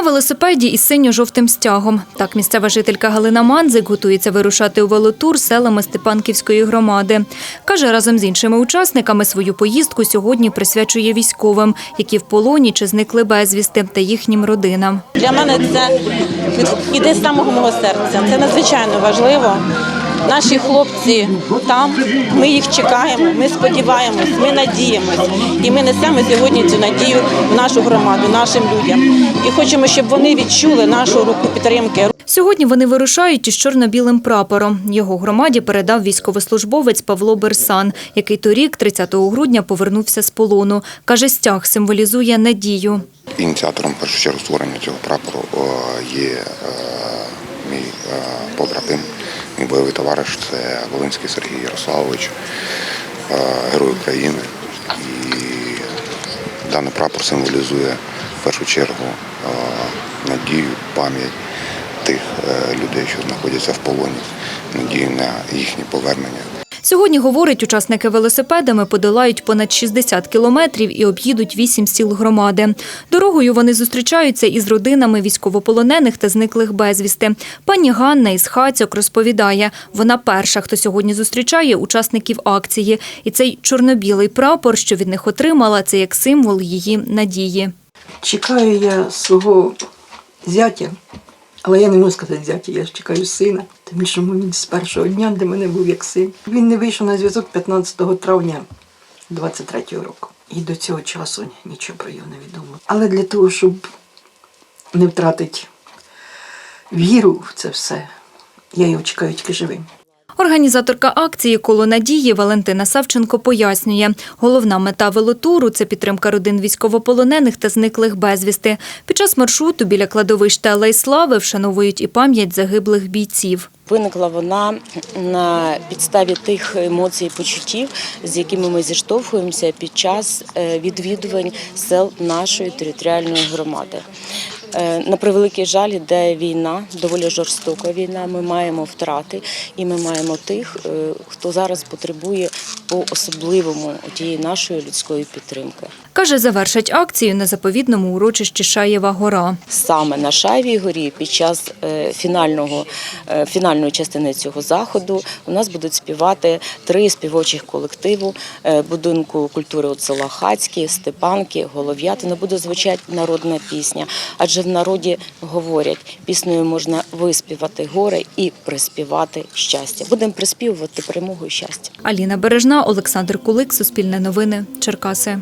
На велосипеді із синьо-жовтим стягом. Так місцева жителька Галина Манзик готується вирушати у велотур селами Степанківської громади. Каже, разом з іншими учасниками свою поїздку сьогодні присвячує військовим, які в полоні чи зникли безвісти, та їхнім родинам. Для мене це іде з самого мого серця. Це надзвичайно важливо. Наші хлопці там, ми їх чекаємо, ми сподіваємось, ми надіємось. І ми несемо сьогодні цю надію в нашу громаду, нашим людям. І хочемо, щоб вони відчули нашу руку підтримки, Сьогодні вони вирушають із чорно-білим прапором. Його громаді передав військовослужбовець Павло Берсан, який торік, 30 грудня, повернувся з полону. Каже, стяг символізує надію. Ініціатором першу чергу створення цього прапору є е, мій е, побратим, мій бойовий товариш, це Волинський Сергій Ярославович, е, герой України. І даний прапор символізує в першу чергу е, надію, пам'ять тих е, людей, що знаходяться в полоні, надію на їхнє повернення. Сьогодні, говорить, учасники велосипедами подолають понад 60 кілометрів і об'їдуть вісім сіл громади. Дорогою вони зустрічаються із родинами військовополонених та зниклих безвісти. Пані Ганна із Хацьок розповідає, вона перша, хто сьогодні зустрічає учасників акції. І цей чорно-білий прапор, що від них отримала, це як символ її надії. Чекаю я свого зятя, але я не можу сказати зятя, я ж чекаю сина. Тим більше він з першого дня для мене був як син. Він не вийшов на зв'язок 15 травня 23-го року. І до цього часу нічого про його не відомо. Але для того, щоб не втратити віру в це все, я його чекаю тільки живим. Організаторка акції Коло надії Валентина Савченко пояснює, головна мета велотуру це підтримка родин військовополонених та зниклих безвісти. Під час маршруту біля кладовища Алей Слави вшановують і пам'ять загиблих бійців. Виникла вона на підставі тих емоцій і почуттів, з якими ми зіштовхуємося під час е, відвідувань сел нашої територіальної громади. Е, На превеликий жаль, іде війна, доволі жорстока війна. Ми маємо втрати, і ми маємо тих, е, хто зараз потребує по особливому тієї нашої людської підтримки. Каже, завершать акцію на заповідному урочищі Шаєва гора. саме на Шайвій горі під час е, фінального фінальної частини цього заходу у нас будуть співати три співочих колективу будинку культури от села Хацькі, Степанки, Голов'ятина. Буде звучати народна пісня, адже в народі говорять, піснею можна виспівати горе і приспівати щастя. Будемо приспівувати перемогу і щастя. Аліна Бережна, Олександр Кулик, Суспільне новини, Черкаси.